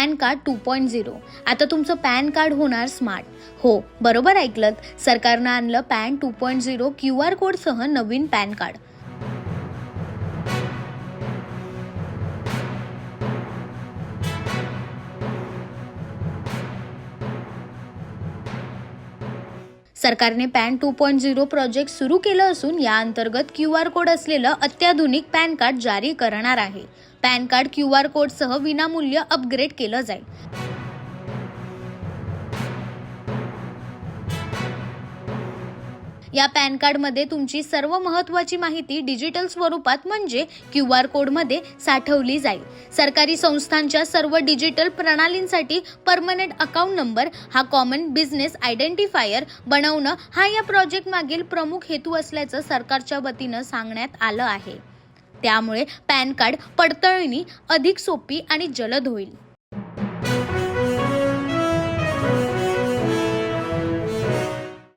PAN card two point zero. आता तुमचं pan card होणार स्मार्ट. हो बरोबर ऐकलं सरकारनं आणलं PAN two point zero Q R कोडसह नवीन पॅन कार्ड. सरकारने PAN two point zero project सुरू केलं असून या अंतर्गत क्यू आर कोड असलेलं अत्याधुनिक पॅन कार्ड जारी करणार आहे. पॅन कार्ड क्यू आर कोडसह विनामूल्य अपग्रेड केलं जाईल. या पॅन कार्डमध्ये तुमची सर्व महत्त्वाची माहिती डिजिटल स्वरूपात म्हणजे क्यू आर कोडमध्ये साठवली जाईल. सरकारी संस्थांच्या सर्व डिजिटल प्रणालींसाठी परमनंट अकाउंट नंबर हा कॉमन बिझनेस आयडेंटिफायर बनवणं हा या प्रोजेक्ट मागील प्रमुख हेतू असल्याचं सरकारच्या वतीनं सांगण्यात आलं आहे. त्यामुळे पॅन कार्ड पडताळणी अधिक सोपी आणि जलद होईल.